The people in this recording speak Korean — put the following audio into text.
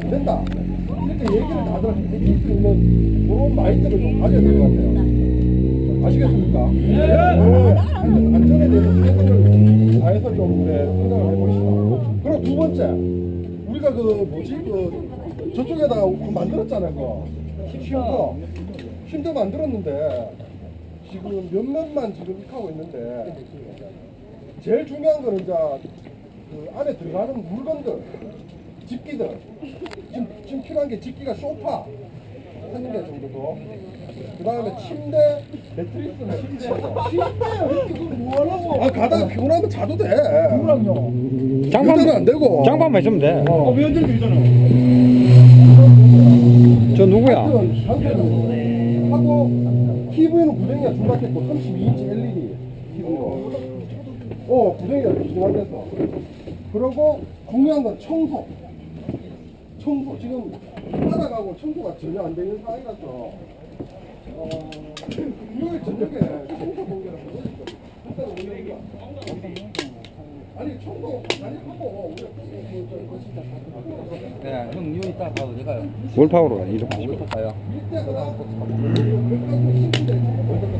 안 된다. 이렇게 얘기를 다 들어 느낄 수 있는 그런 마인드를 좀 가져야 될 것 같아요. 아시겠습니까? 네. 안전에 대해서 최선을 다해서 좀 네, 생각을 해보시다. 그리고 두 번째, 우리가 그 뭐지 그 저쪽에다가 그거 만들었잖아요. 그 쉼터 쉼터 만들었는데 지금 몇몇만 지금 익하고 있는데 제일 중요한 거는 이제 그 안에 들어가는 물건들, 집기들. 지금, 지금 필요한 게 집기가 소파 한개 정도고, 그 다음에 침대, 매트리스는 침대. 침대요? 이거 뭐하라고? 아, 가다가 피곤하면 자도 돼. 뭐랑요? 장판 안 되고. 장판만 있으면 돼. 어, 왜안 되고 있잖아. 저 누구야? 하고, TV는 구덩이가 중박했고, 32인치 LED TV로. 어, 구덩이가 중박했어. 그리고 중요한 건 청소. 청소 지금 바닥하고 청소가 전혀 안 되는 상황이라서 어 금요일 저녁에 청소 공개를 오늘 아니 청소 많이 하고 우리가 네, 형 이거 이따 가도 될까요? 몰파우로 이렇게. 이거 가요. 밀대가 나왔고 몇가지 신분들